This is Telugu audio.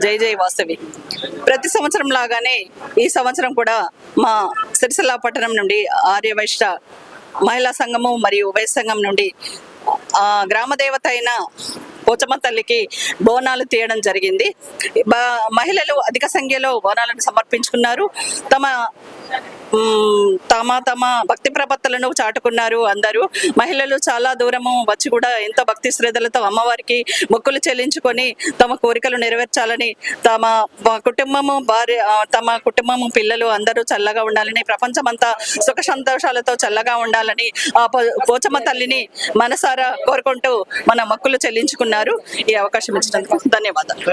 జై జై వాసవి. ప్రతి సంవత్సరం లాగానే ఈ సంవత్సరం కూడా మా సిరిసిల్ల పట్టణం నుండి ఆర్యవైశ్య మహిళా సంఘము మరియు ఉభయ సంఘం నుండి ఆ గ్రామ దేవత అయిన పోచమ్మ తల్లికి బోనాలు తీయడం జరిగింది. మహిళలు అధిక సంఖ్యలో బోనాలను సమర్పించుకున్నారు. తమ తమ తమ భక్తి ప్రపత్తులను చాటుకున్నారు అందరూ. మహిళలు చాలా దూరము వచ్చి కూడా ఎంతో భక్తి శ్రద్ధలతో అమ్మవారికి మొక్కులు చెల్లించుకొని తమ కోరికలు నెరవేర్చాలని తమ కుటుంబము భార్య తమ కుటుంబము పిల్లలు అందరూ చల్లగా ఉండాలని ప్రపంచమంతా సుఖ సంతోషాలతో చల్లగా ఉండాలని ఆ పో- పోచమ్మ తల్లిని మనసారా కోరుకుంటూ మన మొక్కులు చెల్లించుకున్నారు. ఈ అవకాశం ఇచ్చినందుకు ధన్యవాదాలు.